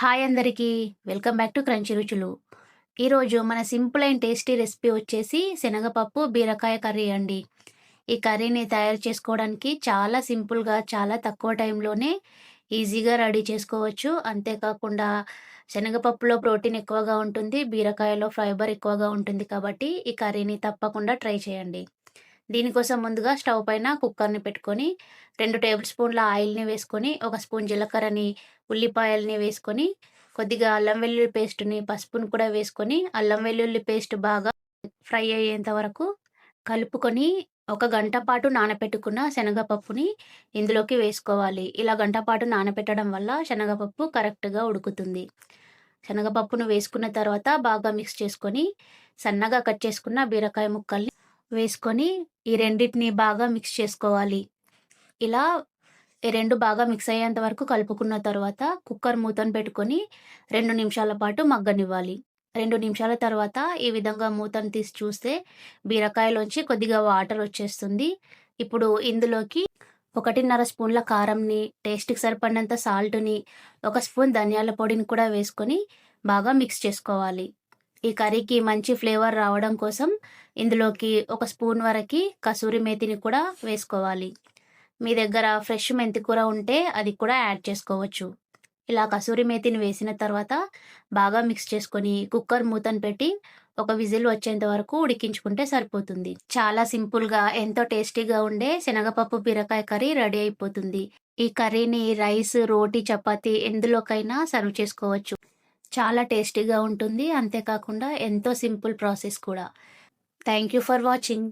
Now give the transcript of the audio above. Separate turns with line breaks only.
Hi అందరికీ. Welcome back to crunchy రుచులు. ఈరోజు మన సింపుల్ అండ్ టేస్టీ రెసిపీ వచ్చేసి శనగపప్పు బీరకాయ కర్రీ అండి. ఈ కర్రీని తయారు చేసుకోవడానికి చాలా సింపుల్గా చాలా తక్కువ టైంలోనే ఈజీగా రెడీ చేసుకోవచ్చు. అంతేకాకుండా శనగపప్పులో ప్రోటీన్ ఎక్కువగా ఉంటుంది బీరకాయలో ఫైబర్ ఎక్కువగా ఉంటుంది కాబట్టి ఈ కర్రీని తప్పకుండా ట్రై చేయండి. దీనికోసం ముందుగా స్టవ్ పైన కుక్కర్ని పెట్టుకొని రెండు టేబుల్ స్పూన్ల ఆయిల్ని వేసుకొని ఒక స్పూన్ జీలకర్రని ఉల్లిపాయల్ని వేసుకొని కొద్దిగా అల్లం వెల్లుల్లి పేస్ట్ని పసుపుని కూడా వేసుకొని అల్లం వెల్లుల్లి పేస్ట్ బాగా ఫ్రై అయ్యేంత వరకు కలుపుకొని ఒక గంట పాటు నానపెట్టుకున్న శనగపప్పుని ఇందులోకి వేసుకోవాలి. ఇలా గంట పాటు నానపెట్టడం వల్ల శనగపప్పు కరెక్ట్గా ఉడుకుతుంది. శనగపప్పును వేసుకున్న తర్వాత బాగా మిక్స్ చేసుకొని సన్నగా కట్ చేసుకున్న బీరకాయ ముక్కల్ని వేసుకొని ఈ రెండింటిని బాగా మిక్స్ చేసుకోవాలి. ఇలా ఈ రెండు బాగా మిక్స్ అయ్యేంత వరకు కలుపుకున్న తర్వాత కుక్కర్ మూతను పెట్టుకొని రెండు నిమిషాల పాటు మగ్గనివ్వాలి. రెండు నిమిషాల తర్వాత ఈ విధంగా మూతను తీసి చూస్తే బీరకాయలోంచి కొద్దిగా వాటర్ వచ్చేస్తుంది. ఇప్పుడు ఇందులోకి ఒకటిన్నర స్పూన్ల కారంని టేస్ట్కి సరిపడినంత సాల్ట్ని ఒక స్పూన్ ధనియాల పొడిని కూడా వేసుకొని బాగా మిక్స్ చేసుకోవాలి. ఈ కర్రీకి మంచి ఫ్లేవర్ రావడం కోసం ఇందులోకి ఒక స్పూన్ వరకు కసూరి మేతిని కూడా వేసుకోవాలి. మీ దగ్గర ఫ్రెష్ మెంతి కూర ఉంటే అది కూడా యాడ్ చేసుకోవచ్చు. ఇలా కసూరి మేతిని వేసిన తర్వాత బాగా మిక్స్ చేసుకొని కుక్కర్ మూతను పెట్టి ఒక విజిల్ వచ్చేంత వరకు ఉడికించుకుంటే సరిపోతుంది. చాలా సింపుల్గా ఎంతో టేస్టీగా ఉండే శనగపప్పు బీరకాయ కర్రీ రెడీ అయిపోతుంది. ఈ కర్రీని రైస్ రోటీ చపాతీ ఎందులోకైనా సర్వ్ చేసుకోవచ్చు. చాలా టేస్టీగా ఉంటుంది. అంతేకాకుండా ఎంతో సింపుల్ ప్రాసెస్ కూడా. Thank you for watching.